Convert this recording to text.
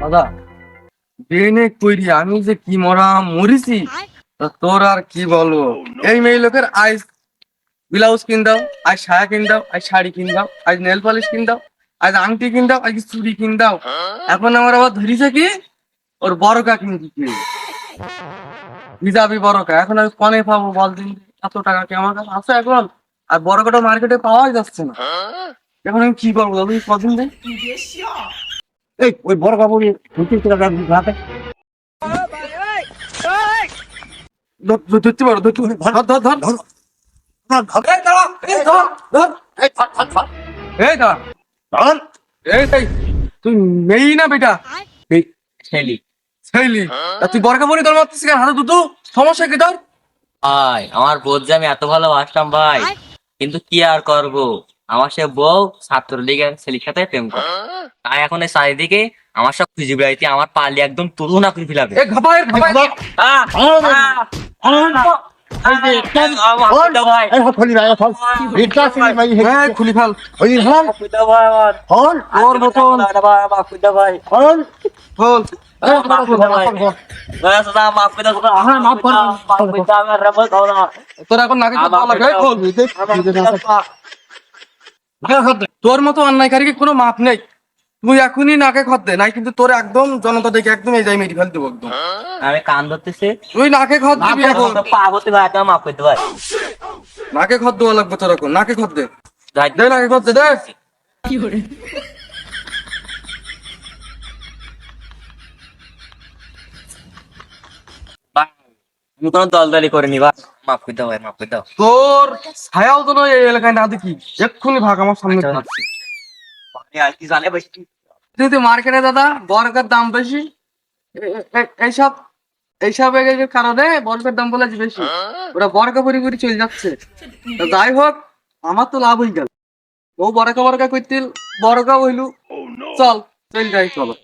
দাদা বেনে কইরি আমি যে কি মরা মরিছি তোর আর কি বলব? এই মেয়ে লোকের আইস ব্লাউজ কিন দাও আজ সায়া কিন দাও আজ শাড়ি কিন দাও আজ নেল পলিশ কিন দাও আজ আংটি কিন দাও আজ চুড়ি কিন দাও। এখন আমার আবার ধরিছে কি? ওর বড়কা কিনছি কি হিজাবি বড়কা এখন আমি কনে পাবো বল দিন? এত টাকা কি আমার কাছে আছে এখন? আর বড়কাটা মার্কেটে পাওয়াই যাচ্ছে না। এখন আমি কি করব দাদা কদিন দেয় এই ওই বড় কাপড় পঁচিশ টাকা রাখে ধর- ধর- ধরতে পারো ধরতে পারো। ধর ধর ধর ধর। এই ধর, ধর। এই দাঁড়া। এই, এই, তুই মেই না বেটা? ছেলি। ছেলি। তুই বরকা পরি তোর মারতেছিস কেন? হাতে দুটো সমস্যা কি তোর? আমার বোধ যে আমি এত ভালোবাসতাম ভাই। কিন্তু কি আর করব? আমার সে বউ ছাত্রলীগের ছেলের সাথে প্রেম করে তাই এখন এই চারিদিকে আমার সব খুঁজে বেড়াইতে আমার পালি একদম তুলনা করে ফেলাবে তোর। হ্যাঁ, না। এখন নাকে তো আমার লাগবে এই খোল। তোর মতো অন্যায়কারীকে কোনো মাপ নেই। তুই এখনই নাকে খত দে নাই কিন্তু তোর একদম জনতা দেখে একদম এই যাই মেডিকেল ফেল দেবো একদম। আমি কান ধরতেছি। তুই নাকে খত দিবি এখন। পা করতে ভাই আমি মাপ করতে ভাই নাকে খত দেওয়া লাগবে তোর এখন নাকে খত দে। দে নাকে খত দে দে। ভাই, আমি কোনো দলদলি করিনি ভাই মাফ করে দাও ভাই মাফ করে দাও। তোর ছায়াও তো এই এলাকায় না দেখি? এক্ষুনি ভাগ আমার সামনে আচ্ছা। আর কি জানে ভাই? কিন্তু মার্কেটে দাদা বরকার দাম বেশি। এইসব এইসব কারণে বরকার দাম বলে বেশি। ওরা বরকা পরি পরি চলে যাচ্ছে। যাই হোক আমার তো লাভ হয়ে গেল। ও বরকা বরকা করতে বরকা হইলু। চল চল যাই চলো।